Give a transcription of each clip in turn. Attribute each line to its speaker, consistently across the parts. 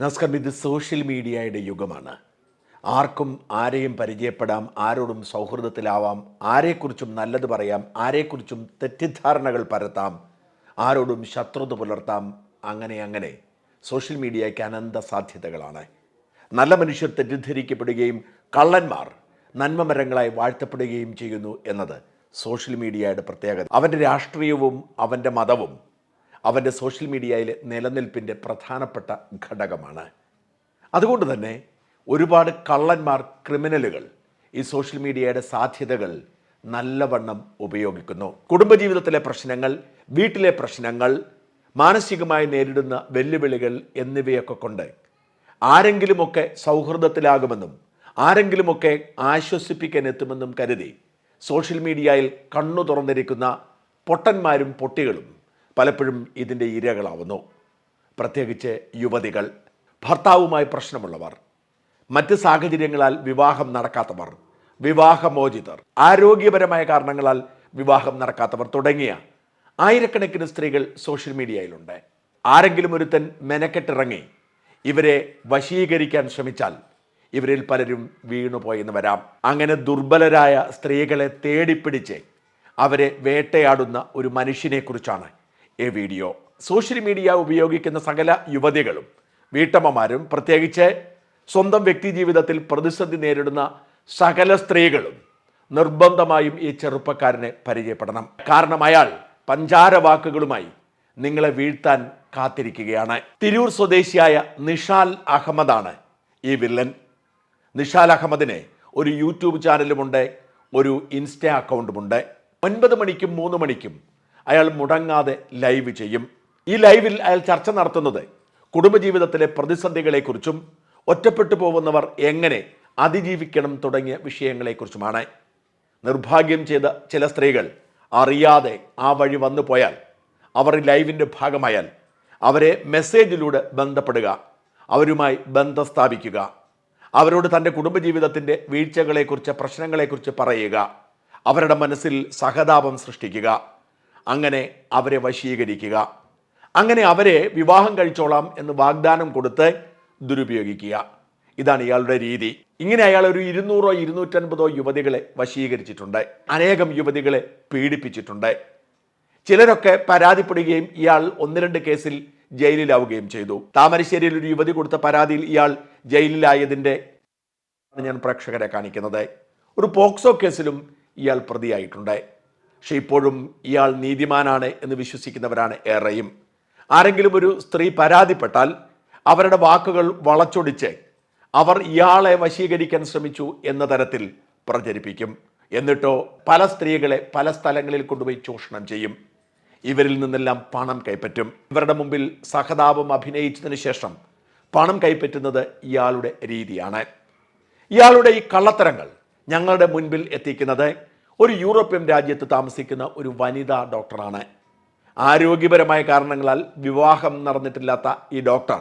Speaker 1: നമസ്കാരം ഇത് സോഷ്യൽ മീഡിയയുടെ യുഗമാണ്. ആർക്കും ആരെയും പരിചയപ്പെടാം ആരോടും സൗഹൃദത്തിലാവാം ആരെക്കുറിച്ചും നല്ലത് പറയാം ആരെക്കുറിച്ചും തെറ്റിദ്ധാരണകൾ പരത്താം ആരോടും ശത്രുത പുലർത്താം അങ്ങനെ അങ്ങനെ. സോഷ്യൽ മീഡിയയ്ക്ക് അനന്ത സാധ്യതകളാണ്. നല്ല മനുഷ്യർ തെറ്റിദ്ധരിക്കപ്പെടുകയും കള്ളന്മാർ നന്മമരങ്ങളായി വാഴ്ത്തപ്പെടുകയും ചെയ്യുന്നു എന്നത് സോഷ്യൽ മീഡിയയുടെ പ്രത്യേകത. അവന്റെ രാഷ്ട്രീയവും അവന്റെ മതവും അവന്റെ സോഷ്യൽ മീഡിയയിലെ നിലനിൽപ്പിന്റെ പ്രധാനപ്പെട്ട ഘടകമാണ്. അതുകൊണ്ട് തന്നെ ഒരുപാട് കള്ളന്മാർ ക്രിമിനലുകൾ ഈ സോഷ്യൽ മീഡിയയുടെ സാധ്യതകൾ നല്ലവണ്ണം ഉപയോഗിക്കുന്നു. കുടുംബജീവിതത്തിലെ പ്രശ്നങ്ങൾ വീട്ടിലെ പ്രശ്നങ്ങൾ മാനസികമായി നേരിടുന്ന വെല്ലുവിളികൾ എന്നിവയൊക്കെ കൊണ്ട് ആരെങ്കിലുമൊക്കെ സൗഹൃദത്തിലാകുമെന്നും ആരെങ്കിലുമൊക്കെ ആശ്വസിപ്പിക്കാൻ എത്തുമെന്നും കരുതി സോഷ്യൽ മീഡിയയിൽ കണ്ണു തുറന്നിരിക്കുന്ന പൊട്ടന്മാരും പൊട്ടികളും പലപ്പോഴും ഇതിന്റെ ഇരകളാവുന്നു. പ്രത്യേകിച്ച് യുവതികൾ. ഭർത്താവുമായി പ്രശ്നമുള്ളവർ. മറ്റ് സാഹചര്യങ്ങളാൽ വിവാഹം നടക്കാത്തവർ. വിവാഹമോചിതർ. ആരോഗ്യപരമായ കാരണങ്ങളാൽ വിവാഹം നടക്കാത്തവർ തുടങ്ങിയ ആയിരക്കണക്കിന് സ്ത്രീകൾ സോഷ്യൽ മീഡിയയിലുണ്ട്. ആരെങ്കിലും ഒരുത്തൻ മെനക്കെട്ടിറങ്ങി ഇവരെ വശീകരിക്കാൻ ശ്രമിച്ചാൽ ഇവരിൽ പലരും വീണുപോയെന്ന് വരാം. അങ്ങനെ ദുർബലരായ സ്ത്രീകളെ തേടിപ്പിടിച്ച് അവരെ വേട്ടയാടുന്ന ഒരു മനുഷ്യനെക്കുറിച്ചാണ് ഈ വീഡിയോ. സോഷ്യൽ മീഡിയ ഉപയോഗിക്കുന്ന സകല യുവതികളും വീട്ടമ്മമാരും പ്രത്യേകിച്ച് സ്വന്തം വ്യക്തി ജീവിതത്തിൽ പ്രതിസന്ധി നേരിടുന്ന സകല സ്ത്രീകളും നിർബന്ധമായും ഈ ചെറുപ്പക്കാരനെ പരിചയപ്പെടണം. കാരണം അയാൾ പഞ്ചാര വാക്കുകളുമായി നിങ്ങളെ വീഴ്ത്താൻ കാത്തിരിക്കുകയാണ്. തിരൂർ സ്വദേശിയായ നിഷാൽ അഹമ്മദാണ് ഈ വില്ലൻ. നിഷാൽ അഹമ്മദിന് ഒരു യൂട്യൂബ് ചാനലുമുണ്ട് ഒരു ഇൻസ്റ്റ അക്കൗണ്ടുമുണ്ട്. ഒൻപത് മണിക്കും മൂന്ന് മണിക്കും അയാൾ മുടങ്ങാതെ ലൈവ് ചെയ്യും. ഈ ലൈവിൽ അയാൾ ചർച്ച നടത്തുന്നത് കുടുംബജീവിതത്തിലെ പ്രതിസന്ധികളെക്കുറിച്ചും ഒറ്റപ്പെട്ടു പോകുന്നവർ എങ്ങനെ അതിജീവിക്കണം തുടങ്ങിയ വിഷയങ്ങളെക്കുറിച്ചുമാണ്. നിർഭാഗ്യം ചെയ്ത ചില സ്ത്രീകൾ അറിയാതെ ആ വഴി വന്നു പോയാൽ അവർ ലൈവിന്റെ ഭാഗമായാൽ അവരെ മെസ്സേജിലൂടെ ബന്ധപ്പെടുക അവരുമായി ബന്ധം സ്ഥാപിക്കുക അവരോട് തന്റെ കുടുംബജീവിതത്തിന്റെ വീഴ്ചകളെക്കുറിച്ച് പ്രശ്നങ്ങളെക്കുറിച്ച് പറയുക അവരുടെ മനസ്സിൽ സഹതാപം സൃഷ്ടിക്കുക. അങ്ങനെ അവരെ വശീകരിക്കുക. അങ്ങനെ അവരെ വിവാഹം കഴിച്ചോളാം എന്ന് വാഗ്ദാനം കൊടുത്ത് ദുരുപയോഗിക്കുക. ഇതാണ് ഇയാളുടെ രീതി. ഇങ്ങനെ അയാൾ ഒരു ഇരുന്നൂറോ ഇരുന്നൂറ്റൻപതോ യുവതികളെ വശീകരിച്ചിട്ടുണ്ട്. അനേകം യുവതികളെ പീഡിപ്പിച്ചിട്ടുണ്ട്. ചിലരൊക്കെ പരാതിപ്പെടുകയും ഇയാൾ ഒന്ന് രണ്ട് കേസിൽ ജയിലിലാവുകയും ചെയ്തു. താമരശ്ശേരിയിൽ ഒരു യുവതി കൊടുത്ത പരാതിയിൽ ഇയാൾ ജയിലിലായതിന്റെ ഞാൻ പ്രേക്ഷകരെ കാണിക്കുന്നത്. ഒരു പോക്സോ കേസിലും ഇയാൾ പ്രതിയായിട്ടുണ്ട്. പക്ഷെ ഇപ്പോഴും ഇയാൾ നീതിമാനാണ് എന്ന് വിശ്വസിക്കുന്നവരാണ് ഏറെയും. ആരെങ്കിലും ഒരു സ്ത്രീ പരാതിപ്പെട്ടാൽ അവരുടെ വാക്കുകൾ വളച്ചൊടിച്ച് അവർ ഇയാളെ വശീകരിക്കാൻ ശ്രമിച്ചു എന്ന തരത്തിൽ പ്രചരിപ്പിക്കും. എന്നിട്ടോ പല സ്ത്രീകളെ പല സ്ഥലങ്ങളിൽ കൊണ്ടുപോയി ചൂഷണം ചെയ്യും. ഇവരിൽ നിന്നെല്ലാം പണം കൈപ്പറ്റും. ഇവരുടെ മുമ്പിൽ സഹതാപം അഭിനയിച്ചതിന് ശേഷം പണം കൈപ്പറ്റുന്നത് ഇയാളുടെ രീതിയാണ്. ഇയാളുടെ ഈ കള്ളത്തരങ്ങൾ ഞങ്ങളുടെ മുൻപിൽ എത്തിക്കുന്നത് ഒരു യൂറോപ്യൻ രാജ്യത്ത് താമസിക്കുന്ന ഒരു വനിതാ ഡോക്ടറാണ്. ആരോഗ്യപരമായ കാരണങ്ങളാൽ വിവാഹം നടന്നിട്ടില്ലാത്ത ഈ ഡോക്ടർ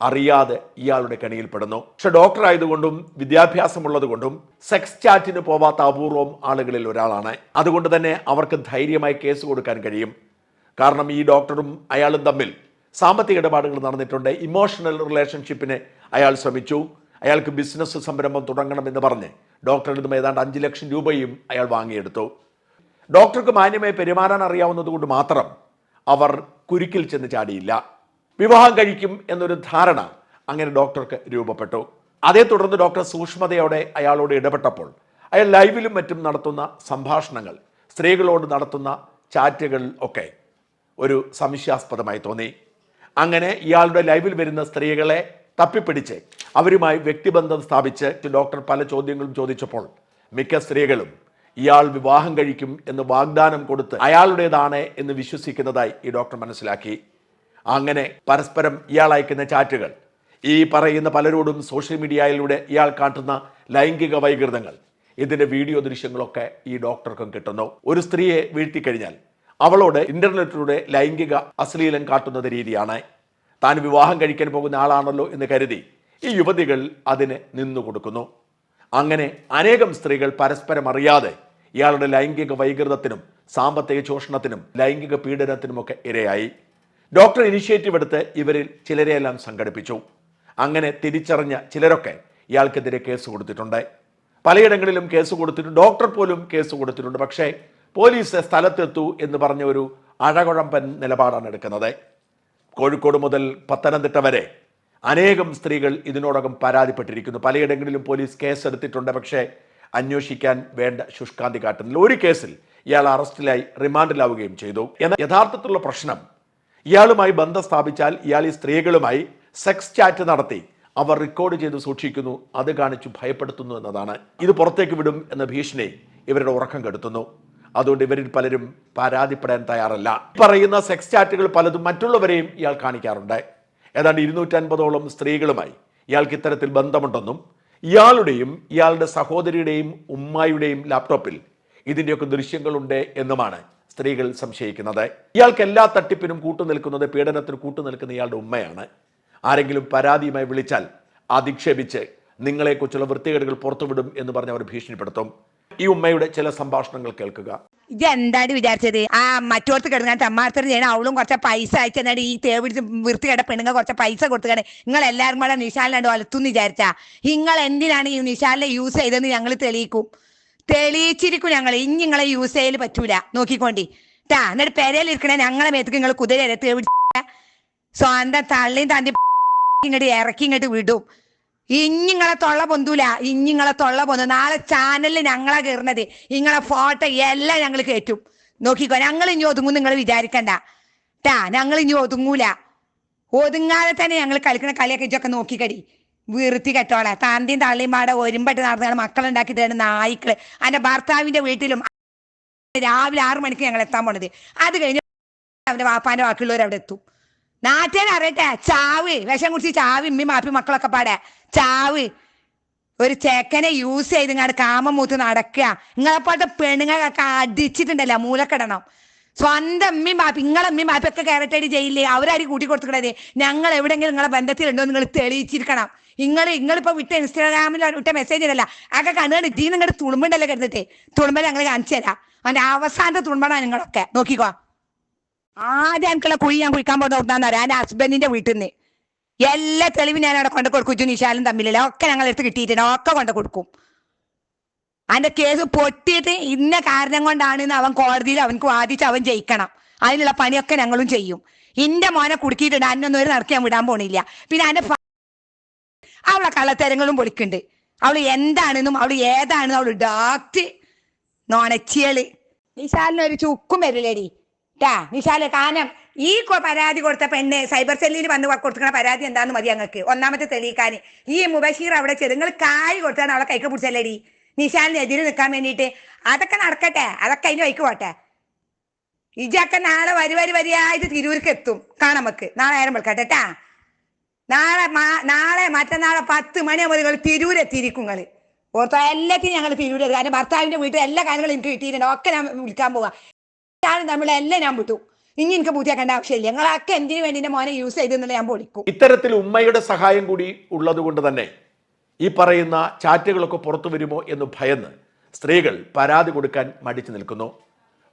Speaker 1: അറിയാതെ ഇയാളുടെ കെണിയിൽപ്പെടുന്നു പക്ഷെ ഡോക്ടർ ആയതുകൊണ്ടും വിദ്യാഭ്യാസമുള്ളതുകൊണ്ടും സെക്സ് ചാറ്റിന് പോവാത്ത അപൂർവം ആളുകളിൽ ഒരാളാണ്. അതുകൊണ്ട് തന്നെ അവർക്ക് ധൈര്യമായി കേസ് കൊടുക്കാൻ കഴിയും. കാരണം ഈ ഡോക്ടറും അയാളും തമ്മിൽ സാമ്പത്തിക ഇടപാടുകൾ നടന്നിട്ടുണ്ട്. ഇമോഷണൽ റിലേഷൻഷിപ്പിന് അയാൾ ശ്രമിച്ചു. അയാൾക്ക് ബിസിനസ് സംരംഭം തുടങ്ങണമെന്ന് പറഞ്ഞ് ഡോക്ടറിൽ നിന്നും ഏതാണ്ട് അഞ്ച് ലക്ഷം രൂപയും അയാൾ വാങ്ങിയെടുത്തു. ഡോക്ടർക്ക് മാന്യമായി പെരുമാറാൻ അറിയാവുന്നതുകൊണ്ട് മാത്രം അവർ കുരുക്കിൽ ചെന്ന് ചാടിയില്ല. വിവാഹം കഴിക്കും എന്നൊരു ധാരണ അങ്ങനെ ഡോക്ടർക്ക് രൂപപ്പെട്ടു. അതേ തുടർന്ന് ഡോക്ടർ സൂക്ഷ്മതയോടെ അയാളോട് ഇടപെട്ടപ്പോൾ അയാൾ ലൈവിലും മറ്റും നടത്തുന്ന സംഭാഷണങ്ങൾ സ്ത്രീകളോട് നടത്തുന്ന ചാറ്റുകൾ ഒക്കെ ഒരു സംശയാസ്പദമായി തോന്നി. അങ്ങനെ ഇയാളുടെ ലൈവിൽ വരുന്ന സ്ത്രീകളെ തപ്പിപ്പിടിച്ച് അവരുമായി വ്യക്തിബന്ധം സ്ഥാപിച്ച് ഡോക്ടർ പല ചോദ്യങ്ങളും ചോദിച്ചപ്പോൾ മിക്ക സ്ത്രീകളും ഇയാൾ വിവാഹം കഴിക്കും എന്ന് വാഗ്ദാനം കൊടുത്ത് അയാളുടേതാണ് എന്ന് വിശ്വസിക്കുന്നതായി ഈ ഡോക്ടർ മനസ്സിലാക്കി. അങ്ങനെ പരസ്പരം ഇയാൾ അയക്കുന്ന ചാറ്റുകൾ ഈ പറയുന്ന പലരോടും സോഷ്യൽ മീഡിയയിലൂടെ ഇയാൾ കാട്ടുന്ന ലൈംഗിക വൈകൃതങ്ങൾ ഇതിന്റെ വീഡിയോ ദൃശ്യങ്ങളൊക്കെ ഈ ഡോക്ടർക്കും കിട്ടുന്നു. ഒരു സ്ത്രീയെ വീഴ്ത്തിക്കഴിഞ്ഞാൽ അവളോട് ഇന്റർനെറ്റിലൂടെ ലൈംഗിക അശ്ലീലം കാട്ടുന്നത് രീതിയാണ്. താൻ വിവാഹം കഴിക്കാൻ പോകുന്ന ആളാണല്ലോ എന്ന് കരുതി ഈ യുവതികൾ അതിന് നിന്നു കൊടുക്കുന്നു. അങ്ങനെ അനേകം സ്ത്രീകൾ പരസ്പരം അറിയാതെ ഇയാളുടെ ലൈംഗിക വൈകൃതത്തിനും സാമ്പത്തിക ചൂഷണത്തിനും ലൈംഗിക പീഡനത്തിനുമൊക്കെ ഇരയായി. ഡോക്ടർ ഇനിഷ്യേറ്റീവ് എടുത്ത് ഇവരിൽ ചിലരെയെല്ലാം സംഘടിപ്പിച്ചു. അങ്ങനെ തിരിച്ചറിഞ്ഞ ചിലരൊക്കെ ഇയാൾക്കെതിരെ കേസ് കൊടുത്തിട്ടുണ്ട്. പലയിടങ്ങളിലും കേസ് കൊടുത്തിട്ടുണ്ട്. ഡോക്ടർ പോലും കേസ് കൊടുത്തിട്ടുണ്ട്. പക്ഷേ പോലീസ് സ്ഥലത്തെത്തു എന്ന് പറഞ്ഞ ഒരു അഴകുഴമ്പൻ നിലപാടാണ് എടുക്കുന്നത്. കോഴിക്കോട് മുതൽ പത്തനംതിട്ട വരെ അനേകം സ്ത്രീകൾ ഇതിനോടകം പരാതിപ്പെട്ടിരിക്കുന്നു. പലയിടങ്ങളിലും പോലീസ് കേസ് എടുത്തിട്ടുണ്ട് പക്ഷേ അന്വേഷിക്കാൻ വേണ്ട ശുഷ്കാന്തി കാട്ടുന്നില്ല. ഒരു കേസിൽ ഇയാൾ അറസ്റ്റിലായി റിമാൻഡിലാവുകയും ചെയ്തു. എന്നാൽ യഥാർത്ഥത്തിലുള്ള പ്രശ്നം ഇയാളുമായി ബന്ധം സ്ഥാപിച്ചാൽ ഇയാൾ ഈ സ്ത്രീകളുമായി സെക്സ് ചാറ്റ് നടത്തി അവർ റെക്കോർഡ് ചെയ്ത് സൂക്ഷിക്കുന്നു. അത് കാണിച്ചു ഭയപ്പെടുത്തുന്നു എന്നതാണ്. ഇത് പുറത്തേക്ക് വിടും എന്ന ഭീഷണി ഇവരുടെ ഉറക്കം കെടുത്തുന്നു. അതുകൊണ്ട് ഇവരിൽ പലരും പരാതിപ്പെടാൻ തയ്യാറല്ല. പറയുന്ന സെക്സ് ചാറ്റുകൾ പലതും മറ്റുള്ളവരെയും ഇയാൾ കാണിക്കാറുണ്ട്. ഏതാണ്ട് ഇരുന്നൂറ്റൻപതോളം സ്ത്രീകളുമായി ഇയാൾക്ക് ഇത്തരത്തിൽ ബന്ധമുണ്ടെന്നും ഇയാളുടെയും ഇയാളുടെ സഹോദരിയുടെയും ഉമ്മായുടെയും ലാപ്ടോപ്പിൽ ഇതിന്റെയൊക്കെ ദൃശ്യങ്ങളുണ്ട് എന്നുമാണ് സ്ത്രീകൾ സംശയിക്കുന്നത്. ഇയാൾക്ക് എല്ലാ തട്ടിപ്പിനും കൂട്ടുനിൽക്കുന്നത് പീഡനത്തിന് കൂട്ടുനിൽക്കുന്ന ഇയാളുടെ ഉമ്മയാണ്. ആരെങ്കിലും പരാതിയുമായി വിളിച്ചാൽ അധിക്ഷേപിച്ച് നിങ്ങളെക്കുറിച്ചുള്ള വൃത്തികേടുകൾ പുറത്തുവിടും എന്ന് പറഞ്ഞ് അവർ ഭീഷണിപ്പെടുത്തും. ഈ ഉമ്മയുടെ ചില സംഭാഷണങ്ങൾ കേൾക്കുക.
Speaker 2: ഇത് എന്താണ് വിചാരിച്ചത്? ആ മറ്റോർത്ത് കിടങ്ങാൻ അമ്മാർത്തർ ചെയ്യണം. അവളും കുറച്ച് പൈസ അയച്ചെന്നാണ് ഈ തേവിടിച്ച് വൃത്തികെട്ട പെണ്ണുങ്ങൾ കുറച്ച് പൈസ കൊടുത്തുകയാണ് നിങ്ങൾ എല്ലാവരും കൂടെ നിശാലിനാണ്ട് വളർത്തും വിചാരിച്ചാ. നിങ്ങൾ എന്തിനാണ് ഈ നിശാലിനെ യൂസ് ചെയ്തതെന്ന് ഞങ്ങൾ തെളിയിക്കും. തെളിയിച്ചിരിക്കും ഞങ്ങൾ ഇനി നിങ്ങളെ യൂസ് ചെയ്യൽ പറ്റൂല. നോക്കിക്കോണ്ടി. ട്ടാ എന്നിട്ട് പെരയിലിരിക്കണേ ഞങ്ങളെ മേത്തേക്ക് നിങ്ങൾ കുതിരയെ തേ പിടിച്ച സ്വന്തം തള്ളിയും തന്തി ഇങ്ങോട്ട് ഇറക്കി ഇങ്ങോട്ട് വിടും. ഇഞ്ഞിങ്ങളെ തൊള്ള പൊന്തൂല ഇഞ്ഞിങ്ങളെ തൊള്ള പൊന്തു. നാളെ ചാനലിൽ ഞങ്ങളാ കയറുന്നത് ഇങ്ങളെ ഫോട്ടോ എല്ലാം ഞങ്ങൾ കയറ്റും നോക്കിക്കോ ഞങ്ങൾ ഇനി ഒതുങ്ങും നിങ്ങൾ വിചാരിക്കണ്ട. ട്ടാ ഞങ്ങൾ ഇനി ഒതുങ്ങൂല. ഒതുങ്ങാതെ തന്നെ ഞങ്ങൾ കളിക്കുന്ന കളിയൊക്കെ ഇതൊക്കെ നോക്കിക്കടി. വീർത്തി കെട്ടോളെ. താന്തിയും തള്ളിയും പാടെ ഒരുമ്പട്ട് നടന്നാണ് മക്കളുണ്ടാക്കി തരുന്ന നായ്ക്കൾ. അതിന്റെ ഭർത്താവിന്റെ വീട്ടിലും രാവിലെ ആറു മണിക്ക് ഞങ്ങൾ എത്താൻ പോണത്. അത് കഴിഞ്ഞ് അവന്റെ വാപ്പാന്റെ ബാക്കിയുള്ളവർ അവിടെ എത്തും. നാട്ടേനെ അറിയട്ടെ? ചാവ്. വിഷം കുടിച്ച് ചാവ് ഇമ്മി മാപ്പി മക്കളൊക്കെ പാടെ. ചാവ്. ഒരു ചേക്കനെ യൂസ് ചെയ്ത് ഇങ്ങനെ കാമം മൂത്ത് നടക്കുക. നിങ്ങളെപ്പോലത്തെ പെണ്ണുങ്ങളൊക്കെ അടിച്ചിട്ടുണ്ടല്ലോ? മൂലക്കിടണം. സ്വന്തം അമ്മയും മാപ്പി നിങ്ങളെ അമ്മയും മാപ്പി ഒക്കെ കയറട്ടടി ജയിലില്ലേ അവരാരും കൂട്ടി കൊടുത്തിട്ടേ ഞങ്ങൾ എവിടെയെങ്കിലും നിങ്ങളെ ബന്ധത്തിലുണ്ടോ നിങ്ങൾ തെളിയിച്ചിരിക്കണം. നിങ്ങൾ നിങ്ങളിപ്പോ വിട്ട ഇൻസ്റ്റാഗ്രാമിൽ വിട്ട മെസ്സേജ് ഇടല്ല. അതൊക്കെ കണ്ടുകൊണ്ട് ജീ നിങ്ങളുടെ തുളുമ്പുണ്ടല്ലോ കരുതിട്ടേ. തുളുമ്പൽ ഞങ്ങൾ കാണിച്ചു തരാം. അവന്റെ അവസാനത്തെ തുളുമ്പാണ് നിങ്ങളൊക്കെ നോക്കിക്കോ. ആദ്യം എനിക്കുള്ള കുഴി ഞാൻ കുഴിക്കാൻ പോകുന്ന ഓർത്താന്നറിയാം ഹസ്ബൻഡിന്റെ വീട്ടിൽ നിന്ന് എല്ലാ തെളിവും ഞാൻ അവിടെ കൊണ്ട് കൊടുക്കും. നിശാലും തമ്മിലില്ല ഒക്കെ ഞങ്ങൾ എടുത്ത് കിട്ടിയിട്ടുണ്ട്. ഒക്കെ കൊണ്ട് കൊടുക്കും. അതിന്റെ കേസ് പൊട്ടിയിട്ട് ഇന്ന കാരണം കൊണ്ടാണെന്ന് അവൻ കോടതിയിൽ അവൻക്ക് വാദിച്ച് അവൻ ജയിക്കണം. അതിനുള്ള പണിയൊക്കെ ഞങ്ങളും ചെയ്യും. ഇന്റെ മോനെ കുടുക്കിയിട്ടുണ്ട്. അന്നൊന്നും ഒരു നടക്കാൻ വിടാൻ പോണില്ല. പിന്നെ അതിന്റെ അവളെ കള്ളത്തരങ്ങളും പൊളിക്കുന്നുണ്ട്. അവൾ എന്താണെന്നും അവൾ ഏതാണെന്നും അവൾ ഡാക്ട് നോണച്ചിയൾ നിശാലിനൊരു ചുക്കും വരില്ലേടി. ട്ടാ നിശാല കാനം. ഈ പരാതി കൊടുത്ത പെണ്ണ് സൈബർ സെല്ലിൽ വന്ന് കൊടുക്കുന്ന പരാതി എന്താന്ന് മതി ഞങ്ങൾക്ക് ഒന്നാമത്തെ തെളിയിക്കാൻ ഈ മുബഷീർ അവിടെ ചെറുങ്ങൾ കായ് കൊടുത്താണ് അവളെ കൈക്ക് പിടിച്ചല്ലേടി. നിശാലിന് എതിര് നിൽക്കാൻ വേണ്ടിയിട്ട്. അതൊക്കെ നടക്കട്ടെ. അതൊക്കെ അതിന് വൈക്ക് പോട്ടെ. ഇജൊക്കെ നാളെ വരി വരി വരിയായിട്ട് തിരൂർക്ക് എത്തും. കാണാം നമുക്ക് നാളെ നേരം വെളുക്കട്ടെ ട്ടാ. നാളെ നാളെ മറ്റന്നാളെ പത്ത് മണിയാകുമ്പോൾ നിങ്ങൾ തിരൂരെത്തിയിരിക്കും നിങ്ങൾ ഓർത്തോ എല്ലാത്തിനും ഞങ്ങൾ തിരൂര് കാരണം ഭർത്താവിന്റെ വീട്ടിൽ എല്ലാ കാര്യങ്ങളും എനിക്ക് കിട്ടിയിട്ടുണ്ട്. ഒക്കെ ഞാൻ വിളിക്കാൻ പോവാ. ഞാൻ തമ്മിലെല്ലാം ഞാൻ വിട്ടു ഇനി എനിക്ക് ബുദ്ധിയാക്കേണ്ട ആവശ്യമില്ല. ഞങ്ങളൊക്കെ എന്തിനു വേണ്ടി എന്റെ മോനെ യൂസ് ചെയ്തെന്നുള്ള ഞാൻ പൊളിക്കും.
Speaker 1: ഇത്തരത്തിൽ ഉമ്മയുടെ സഹായം കൂടി ഉള്ളതുകൊണ്ട് തന്നെ ഈ പറയുന്ന ചാറ്റുകളൊക്കെ പുറത്തു വരുമോ എന്ന് ഭയന്ന് സ്ത്രീകൾ പരാതി കൊടുക്കാൻ മടിച്ചു നിൽക്കുന്നു.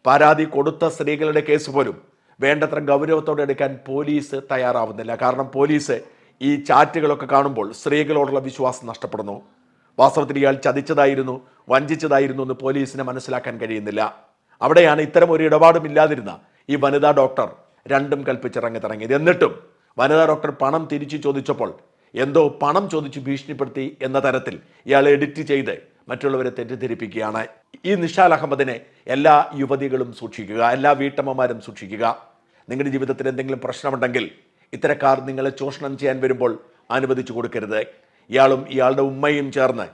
Speaker 1: പരാതി കൊടുത്ത സ്ത്രീകളുടെ കേസ് പോലും വേണ്ടത്ര ഗൗരവത്തോടെ എടുക്കാൻ പോലീസ് തയ്യാറാവുന്നില്ല. കാരണം പോലീസ് ഈ ചാറ്റുകളൊക്കെ കാണുമ്പോൾ സ്ത്രീകളോടുള്ള വിശ്വാസം നഷ്ടപ്പെടുന്നു. വാസ്തവത്തിൽ ഇയാൾ ചതിച്ചതായിരുന്നു വഞ്ചിച്ചതായിരുന്നു എന്ന് പോലീസിനെ മനസ്സിലാക്കാൻ കഴിയുന്നില്ല. അവിടെയാണ് ഇത്തരം ഒരു ഇടപാടും ഇല്ലാതിരുന്ന ഈ വനിതാ ഡോക്ടർ രണ്ടും കൽപ്പിച്ചിറങ്ങി തുടങ്ങിയത് എന്നിട്ടും വനിതാ ഡോക്ടർ പണം തിരിച്ചു ചോദിച്ചപ്പോൾ എന്തോ പണം ചോദിച്ച് ഭീഷണിപ്പെടുത്തി എന്ന തരത്തിൽ ഇയാൾ എഡിറ്റ് ചെയ്ത് മറ്റുള്ളവരെ തെറ്റിദ്ധരിപ്പിക്കുകയാണ്. ഈ നിഷാൽ അഹമ്മദിനെ എല്ലാ യുവതികളും സൂക്ഷിക്കുക എല്ലാ വീട്ടമ്മമാരും സൂക്ഷിക്കുക. നിങ്ങളുടെ ജീവിതത്തിൽ എന്തെങ്കിലും പ്രശ്നമുണ്ടെങ്കിൽ ഇത്തരക്കാർ നിങ്ങളെ ചൂഷണം ചെയ്യാൻ വരുമ്പോൾ അനുവദിച്ചു കൊടുക്കരുത്. ഇയാളും ഇയാളുടെ ഉമ്മയും ചേർന്ന്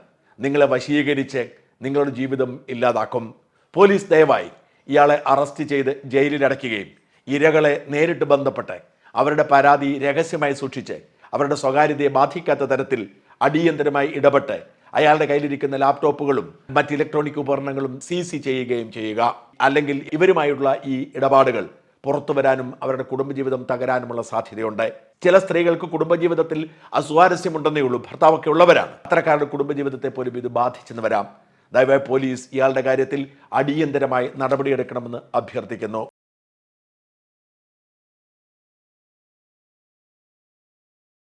Speaker 1: നിങ്ങളെ വശീകരിച്ച് നിങ്ങളുടെ ജീവിതം ഇല്ലാതാക്കും. പോലീസ് ദയവായി ഇയാളെ അറസ്റ്റ് ചെയ്ത് ജയിലിലടയ്ക്കുകയും ഇരകളെ നേരിട്ട് ബന്ധപ്പെട്ട് അവരുടെ പരാതി രഹസ്യമായി സൂക്ഷിച്ച് അവരുടെ സ്വകാര്യതയെ ബാധിക്കാത്ത തരത്തിൽ അടിയന്തരമായി ഇടപെട്ട് അയാളുടെ കയ്യിലിരിക്കുന്ന ലാപ്ടോപ്പുകളും മറ്റ് ഇലക്ട്രോണിക് ഉപകരണങ്ങളും സീസി ചെയ്യുകയും ചെയ്യുക. അല്ലെങ്കിൽ ഇവരുമായുള്ള ഈ ഇടപാടുകൾ പുറത്തു വരാനും അവരുടെ കുടുംബജീവിതം തകരാനുമുള്ള സാധ്യതയുണ്ട്. ചില സ്ത്രീകൾക്ക് കുടുംബജീവിതത്തിൽ അസ്വാരസ്യമുണ്ടെന്നേ ഉള്ളൂ. ഭർത്താവൊക്കെ ഉള്ളവരാണ്. അത്തരക്കാരുടെ കുടുംബജീവിതത്തെ പോലും ഇത് ബാധിച്ചെന്ന് വരാം. ദയവായി പോലീസ് ഇയാളുടെ കാര്യത്തിൽ അടിയന്തരമായി നടപടിയെടുക്കണമെന്ന് അഭ്യർത്ഥിക്കുന്നു.